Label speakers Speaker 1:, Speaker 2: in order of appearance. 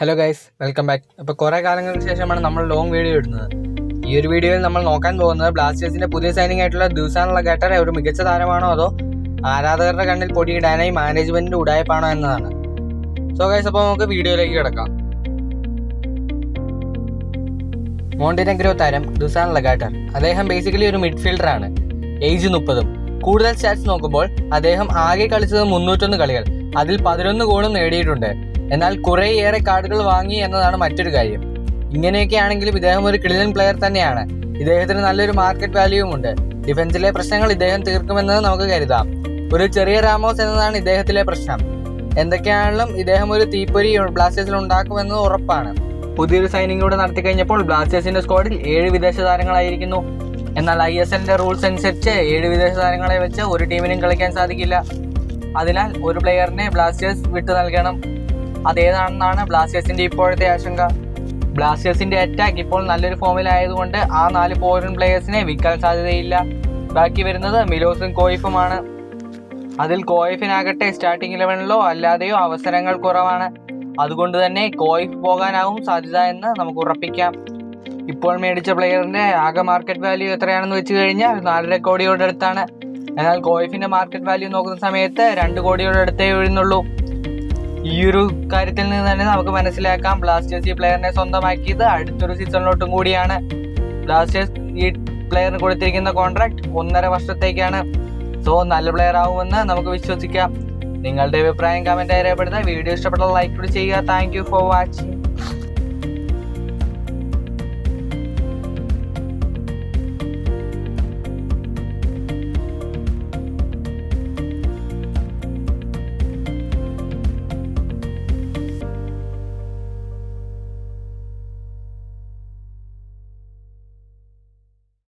Speaker 1: Hello guys welcome back അപ്പോൾ കുറേ കാലങ്ങൾക്ക് ശേഷമാണ് നമ്മൾ ലോങ് വീഡിയോ ഇടുന്നത്. ഈ ഒരു വീഡിയോയിൽ നമ്മൾ നോക്കാൻ പോകുന്നത് ബ്ലാസ്റ്റേഴ്സിന്റെ പുതിയ സൈനിങ് ആയിട്ടുള്ള ദിവസാനുള്ള ഗട്ടർ ഒരു മികച്ച താരമാണോ അതോ ആരാധകരുടെ കണ്ണിൽ പൊടിയിടാനായി മാനേജ്മെന്റിന്റെ ഉടായ്പാണോ എന്നതാണ്. സോ ഗൈസ് അപ്പോൾ നമുക്ക് വീഡിയോയിലേക്ക് കിടക്കാം. മോണ്ടിനെഗ്രോ താരം ദുസാൻ ലഗാട്ടർ അദ്ദേഹം ബേസിക്കലി ഒരു മിഡ്ഫീൽഡർ ആണ്. ഏജ് മുപ്പതും. കൂടുതൽ സ്റ്റാറ്റ്സ് നോക്കുമ്പോൾ അദ്ദേഹം ആകെ കളിച്ചത് മുന്നൂറ്റൊന്ന് കളികൾ. അതിൽ പതിനൊന്ന് ഗോളും നേടിയിട്ടുണ്ട്. എന്നാൽ കുറേയേറെ കാർഡുകൾ വാങ്ങി എന്നതാണ് മറ്റൊരു കാര്യം. ഇങ്ങനെയൊക്കെ ആണെങ്കിലും ഇദ്ദേഹം ഒരു കിടിലൻ പ്ലെയർ തന്നെയാണ്. ഇദ്ദേഹത്തിന് നല്ലൊരു മാർക്കറ്റ് വാല്യൂവും ഉണ്ട്. ഡിഫൻസിലെ പ്രശ്നങ്ങൾ ഇദ്ദേഹം തീർക്കുമെന്നത് നമുക്ക് കരുതാം. ഒരു ചെറിയ റാമോസ് എന്നതാണ് ഇദ്ദേഹത്തിലെ പ്രശ്നം. എന്തൊക്കെയാണെങ്കിലും ഇദ്ദേഹം ഒരു തീപ്പൊരി ബ്ലാസ്റ്റേഴ്സിൽ ഉണ്ടാക്കുമെന്ന് ഉറപ്പാണ്. പുതിയൊരു സൈനിങ് കൂടെ നടത്തി കഴിഞ്ഞപ്പോൾ ബ്ലാസ്റ്റേഴ്സിന്റെ സ്ക്വാഡിൽ ഏഴ് വിദേശ താരങ്ങളായിരിക്കുന്നു. എന്നാൽ ഐ എസ് എല്ലിന്റെ റൂൾസ് അനുസരിച്ച് ഏഴ് വിദേശ താരങ്ങളെ വെച്ച് ഒരു ടീമിനും കളിക്കാൻ സാധിക്കില്ല. അതിനാൽ ഒരു പ്ലെയറിനെ ബ്ലാസ്റ്റേഴ്സ് വിട്ടു നൽകണം. അതേതാണെന്നാണ് ബ്ലാസ്റ്റേഴ്സിന്റെ ഇപ്പോഴത്തെ ആശങ്ക. ബ്ലാസ്റ്റേഴ്സിന്റെ അറ്റാക്ക് ഇപ്പോൾ നല്ലൊരു ഫോമിലായതുകൊണ്ട് ആ നാല് ഫോറിൻ പ്ലേയേഴ്സിനെ വിൽക്കാൻ സാധ്യതയില്ല. ബാക്കി വരുന്നത് മിലോസും കോയിഫുമാണ്. അതിൽ കോയിഫിനാകട്ടെ സ്റ്റാർട്ടിംഗ് ഇലവനിലോ അല്ലാതെയോ അവസരങ്ങൾ കുറവാണ്. അതുകൊണ്ട് തന്നെ കോയിഫ് പോകാനാവും സാധ്യത എന്ന് നമുക്ക് ഉറപ്പിക്കാം. ഇപ്പോൾ മേടിച്ച പ്ലെയറിന്റെ ആകെ മാർക്കറ്റ് വാല്യൂ എത്രയാണെന്ന് വെച്ച് കഴിഞ്ഞാൽ നാലര കോടിയോടെ അടുത്താണ് എന്നാൽ കോയിഫിന്റെ മാർക്കറ്റ് വാല്യൂ നോക്കുന്ന സമയത്ത് രണ്ട് കോടിയോടെ അടുത്തേ വീഴുന്നുള്ളൂ. ഈ ഒരു കാര്യത്തിൽ നിന്ന് തന്നെ നമുക്ക് മനസ്സിലാക്കാം. ബ്ലാസ്റ്റേഴ്സ് ഈ പ്ലെയറിനെ സ്വന്തമാക്കിയത് അടുത്തൊരു സീസണിലോട്ടും കൂടിയാണ്. ബ്ലാസ്റ്റേഴ്സ് ഈ പ്ലെയറിന് കൊടുത്തിരിക്കുന്ന കോൺട്രാക്ട് ഒന്നര വർഷത്തേക്കാണ്. സോ നല്ല പ്ലെയർ ആവുമെന്ന് നമുക്ക് വിശ്വസിക്കാം. നിങ്ങളുടെ അഭിപ്രായം കമന്റ് രേഖപ്പെടുത്തുക. വീഡിയോ ഇഷ്ടപ്പെട്ട ലൈക്ക് കൂടി ചെയ്യുക. Thank you for watching